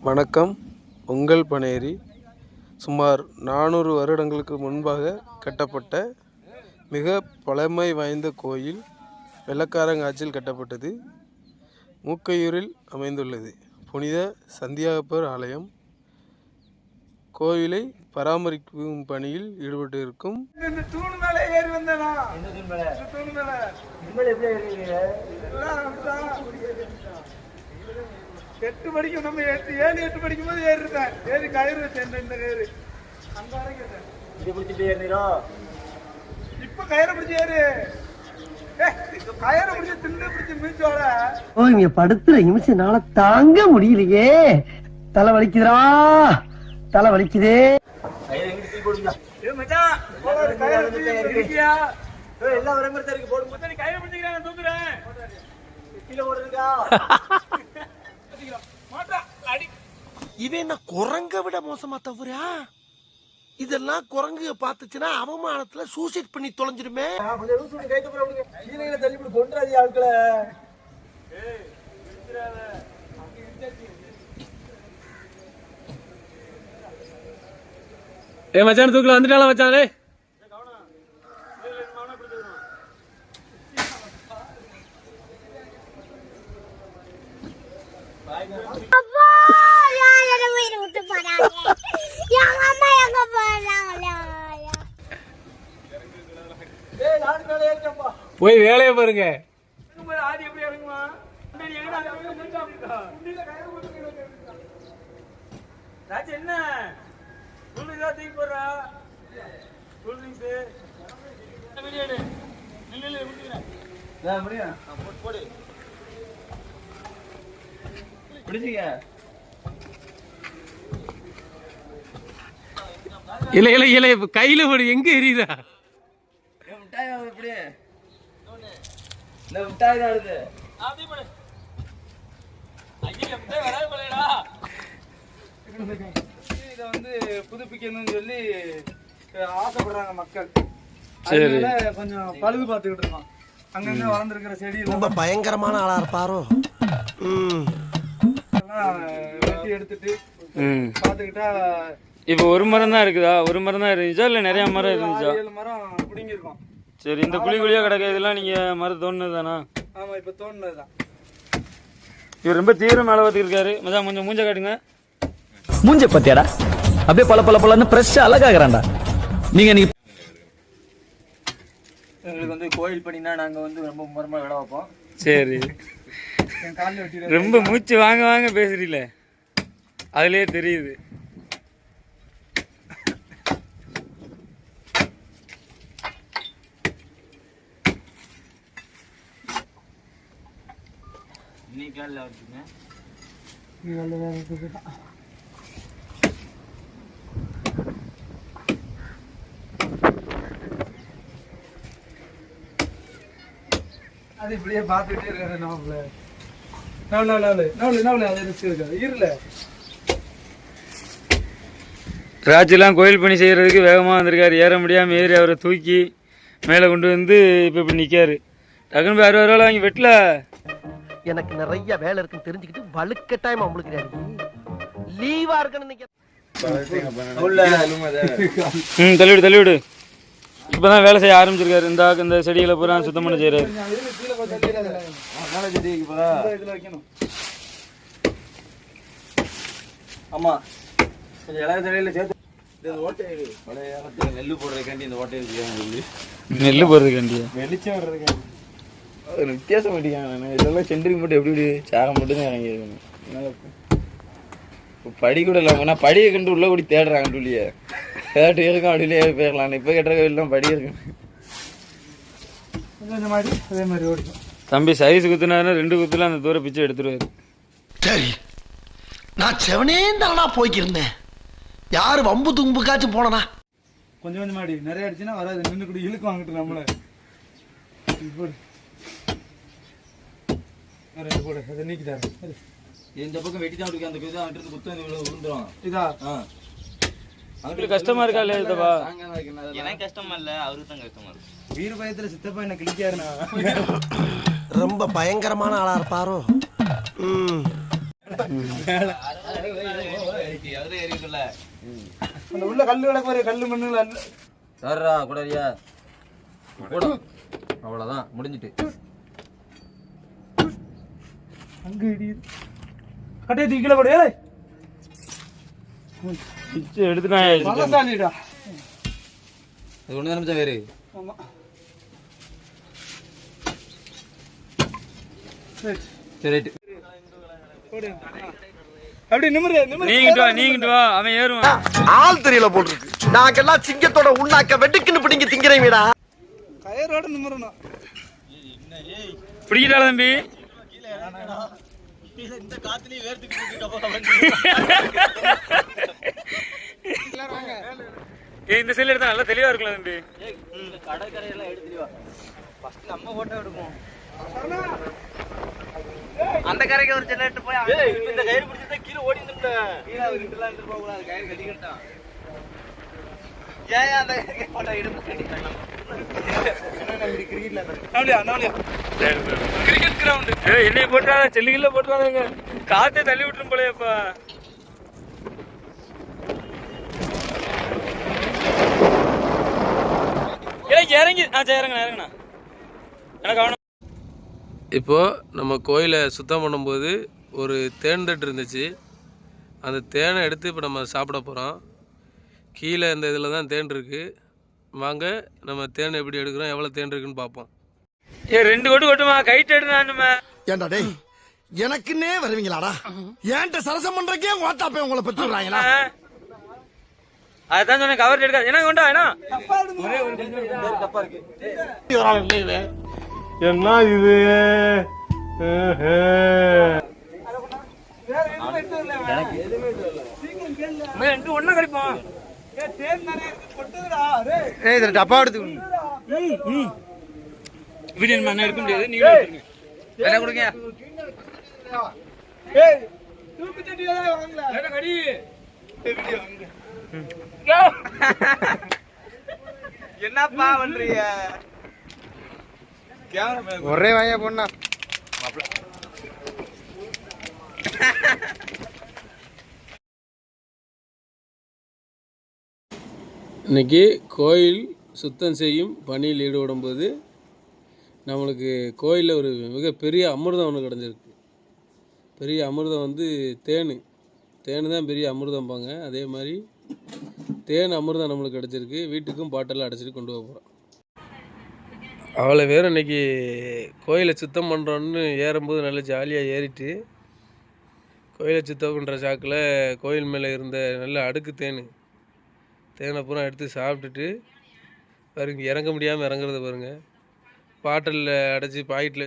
வணக்கம். உங்கள் பனேரி. சுமார் நானூறு வருடங்களுக்கு முன்பாக கட்டப்பட்ட மிக பழமை வாய்ந்த கோயில் வெள்ளக்காரங்க ஆட்சியில் கட்டப்பட்டது. மூக்கையூரில் அமைந்துள்ளது. புனித சந்தியாகப்பர் ஆலயம். கோவிலை பராமரிக்கும் பணியில் ஈடுபட்டு இருக்கும் இந்த தூண் மேல ஏறி வந்தேனா இந்த தூண் மேல இந்த தூண் மேல எல்லாம் அப்படித்தான். எட்டு மணிக்கு நம்ம எட்டு ஏழு எட்டு மணிக்கும் போது ஏறிருந்தேன் ஏறி கயிறு வச்சேன் இந்த- கயிறு? அங்க வரைக்கும் இருந்தேன். இப்ப கயிறை பிடிச்சி ஏறு. கயிறை பிடிச்சி திண்டு பிடிச்சி மீச்சோட ஓ இங்க படுத்துற நிமிஷம்னால தாங்க முடியலையே. தலை வலிக்குதுடா. தலை வலிக்குதே. ஏ மச்சான் போடாத, கயிறை பிடிச்சி இருக்கியா எல்லாம் வர மாதிரி இருக்கு போடு. மச்சான் நீ கயிறை பிடிச்சிக்கிறேன் தூக்குறேன் கீழே ஓடுறதுக்கா இவன் என்ன குரங்க விட மோசமா தவறா? இதெல்லாம் குரங்கு பார்த்துச்சுன்னா அவமானத்துல சூசைட் பண்ணி தொலைஞ்சிருமே ஏ மச்சான் தூக்கில வந்துட்டால மச்சான் டேய் அப்பா யார் என்ன வீடு விட்டு போறாங்க எங்க அம்மா எங்க போறாங்களா போய் வேலையை பாருங்க ஆதி எப்படி இறங்குமா நீ எங்கடா அங்க போய் நின்னுட்டு அப்படிடா. உண்டியில கயிறு போட்டு கீழே உட்கார்ந்துட்டா. ராஜு என்ன கூல்ட்ரிங்க்ஸ் தான் தூக்கி போடுறா கூல்ட்ரிங்க்ஸ் வீடியோ எடு நில்லு நில்லு முடிக்கிறேன் முடியும் போடு பிடிச்சிங்க இல்ல இல்ல இல்ல இப்ப கையில ஒரு எங்க எரியுதா? இந்த மிட்டாய் தான் வருது இதை வந்து புதுப்பிக்கணும்னு சொல்லி ஆசைப்படுறாங்க மக்கள். சரி. அதனால கொஞ்சம் பழுது பார்த்துக்கிட்டு இருக்கோம். அங்கங்க வளர்ந்துருக்கிற செடி ரொம்ப பயங்கரமான ஆளா இருப்பாரோ? வெட்டி எடுத்துட்டு பார்த்துக்கிட்டா இப்போ ஒரு மரம் தான் இருக்குதா? ஒரு மரம் தான் இருந்துச்சா? இல்ல நிறைய மரம் இருந்துச்சா? ஏழு மரம் பிடிங்கிருக்கோம் சரி இந்த குழி குழியா கிடக்க இதெல்லாம் நீங்க மரம் தோணுது தானா ஆமா இப்ப தோணுனதுதான். இவர் ரொம்ப தீவிர மேல பார்த்துட்டு இருக்காரு. மச்சான் கொஞ்சம் மூஞ்ச காட்டுங்க. மூஞ்ச பத்தியாடா? அப்படியே பல பல பலன்னு ஃப்ரெஷ்ஷா அழகாகிறான்டா. நீங்க நீங்க எங்களுக்கு வந்து கோயில் பண்ணினா நாங்க வந்து ரொம்ப முறமா விட வைப்போம் சரி. என் காலில் வெட்டி ரொம்ப மூச்சு வாங்க வாங்க பேசுறீல அதுலயே தெரியுது. அது இப்படியே பார்த்துக்கிட்டே இருக்காரு நாவல நாவல் நாவல் நாவல் நாவல் நாவல் அது ரிஸ்க் இருக்காது இருல. ராஜெல்லாம் கோயில் பணி செய்யறதுக்கு வேகமாக வந்திருக்காரு. ஏற முடியாமல் ஏறி அவரை தூக்கி மேலே கொண்டு வந்து இப்போ இப்படி நிற்காரு டக்குன்னு போய் அறுபது ரூபா வாங்கி வெட்டல. எனக்கு நிறைய வேலை இருக்குன்னு தெரிஞ்சுக்கிட்டு வலுக்கட்டாயமா உங்களுக்கு லீவா இருக்கணும் ம் தள்ளிவிடு தள்ளிவிடு. இப்போ தான் வேலை செய்ய ஆரம்பிச்சிருக்காரு. இந்த இந்த செடிகளை பூரா சுத்தம் பண்ண செய்கிறாரு கீழே கொஞ்சம் கீழே இந்த இதுல வைக்கணும் ஆமா. கொஞ்சம் இளைய தலையில சேர்த்து இந்த ஓட்டை பழைய காலத்துல நெல்லு போடுறதுக்காண்டி இந்த ஓட்டை இருக்கு நெல் போடுறதுக்காண்டியா? வெளிச்சம் வர்றதுக்காண்டி. ஒரு வித்தியாசம் பண்ணிக்காங்க இதெல்லாம் சென்ட்ரிங் மட்டும் எப்படி இப்படி சாகம் மட்டும் தான் இறங்கியிருக்கணும் இப்ப- படி கூட இல்லாம நான் படியை கண்டு உள்ள கூடி தேடுறாங்க டூலிய தேட்டு இருக்கும் அப்படியே போயிடலாம் இப்போ கட்டுற கோயிலாம் படி இருக்கு. கொஞ்சம் இந்த மாதிரி அதே மாதிரி ஓடிக்கும். தம்பி சைஸ் குத்துனாருன்னா ரெண்டு குத்துல அந்த தூர பிச்சை எடுத்துருவாரு. சரி நான் செவனே தானா போய்க்கிருந்தேன். யாரு வம்பு தும்புக்காச்சும் போனனா? கொஞ்சம் கொஞ்சம் மாடி நிறைய அடிச்சுன்னா வராது. நின்று கூட இழுக்கு வாங்கிட்டு நம்மள. ரெண்டு போடு அதை நீக்கிட்டாரு இந்த பக்கம் வெட்டி தான் அந்த குத்து அங்கிட்டு குத்தம் விழுந்துரும் இதா? ஆ. உங்களுக்கு கஷ்டமா இருக்கா இல்லையா இதுவா எனக்கு கஷ்டமா இல்ல அவருக்கு தான் கஷ்டமா இருக்கு. வீர பயத்துல சித்தப்பா என்ன கிளிக்காருண்ணா ரொம்ப பயங்கரமான ஆளா இருப்பாரோ. ம். அந்த உள்ள கல்லு கிடக்கு பாரு கல்லு மண்ணு அல்ல சாரா கூடாரியா கூட அவ்வளோதான் முடிஞ்சிட்டு. அங்க இடியுது கட்டையை தூக்கி கீழே போடு பிச்சு அது ஒன்று நிமிஷம் வேறு? ஆமா. சரி. அப்படி நிமிரு நீங்கிட்டு வா நீங்கிட்டு வா. அவன் ஏறுவான். ஆள் தெரியல போல் இருக்கு நாங்கெல்லாம் சிங்கத்தோட உண்ணாக்க வெட்டுக்குன்னு பிடிங்க திங்கிறீங்கடா கயரோட நிமிரணும். பிடிக்கிட்டால தம்பி? ஏய், இந்த செல் எடுத்தா நல்லா தெளிவா இருக்கலாம் தம்பி. அந்த கரைக்கு ஒரு செல்ல எடுத்து போய் இந்த கயிறு பிடிச்சா கீழே ஓடி நின்று கீழே அவர் கிட்டலாம் எடுத்து போக கூடாது கயிறு கட்டிக்கிட்டான் ஏன் அந்த போட்டோ எடுப்பு நாளியா நாளியா கிரிக்கெட் கிரவுண்ட் என்னை போட்டுறாங்க செல்லுகில்ல போட்டுறாங்க காத்தே தள்ளி விட்டுரும் போலயப்பா. இறங்கி. ஆ சரி இறங்கண்ணா இறங்கண்ணா. எனக்கு அவன இப்போது நம்ம கோயிலை சுத்தம் பண்ணும்போது ஒரு தேன் தட்டு இருந்துச்சு. அந்த தேனை எடுத்து இப்போ நம்ம சாப்பிட போகிறோம் கீழே இந்த இதில் தான் தேன் இருக்குது வாங்க நம்ம தேன் எப்படி எடுக்கிறோம் எவ்வளோ தேன் இருக்குன்னு பார்ப்போம். ஏ ரெண்டு கொட்டு கொட்டுமா? கைட்டு எடுனானுமா ஏண்டா டேய் எனக்குன்னே வருவீங்களாடா? ஏன்ட்ட சரசம் பண்றக்கே ஓட்டாப்பே உங்களை பெற்றுறாங்களா அதான் சொன்னேன் கவர் எடுக்காது என்ன கொண்டா என்ன? என்ன இது? ரெண்டு ஒண்ணா கிடைப்போம். டப்பா எடுத்து வீடியோ மண்ணா எடுக்க முடியாது நீங்க எடுத்துருங்க. என்ன கொடுங்க ஏய் தூக்கு தட்டி வாங்கல என்ன கடி என்னப்பா பண்றீங்க ஒரே வாயா பொண்ணா இன்னைக்கு கோயில் சுத்தம் செய்யும் பணியில் ஈடுபடும்போது நம்மளுக்கு கோயிலில் ஒரு மிகப்பெரிய அமிர்தம் ஒன்று கிடஞ்சிருக்கு பெரிய அமிர்தம் வந்து தேன். தேன் தான் பெரிய அமிர்தம்பாங்க. அதே மாதிரி தேன் அமிர்தம் நம்மளுக்கு கிடச்சிருக்கு. வீட்டுக்கும் பாட்டெல்லாம் அடைச்சிட்டு கொண்டு போக போகிறோம் அவ்வளோ பேரும் இன்றைக்கி கோயிலை சுத்தம் பண்ணுறோன்னு ஏறும்போது நல்லா ஜாலியாக ஏறிட்டு கோயிலை சுத்தம் பண்ணுற சாக்கில் கோயில் மேலே இருந்த நல்ல அடுக்கு தேன். தேனை பூரா எடுத்து சாப்பிட்டுட்டு பாருங்க இறங்க முடியாமல் இறங்குறத பாருங்கள் பாட்டிலில் அடைச்சி பாக்கெட்டில்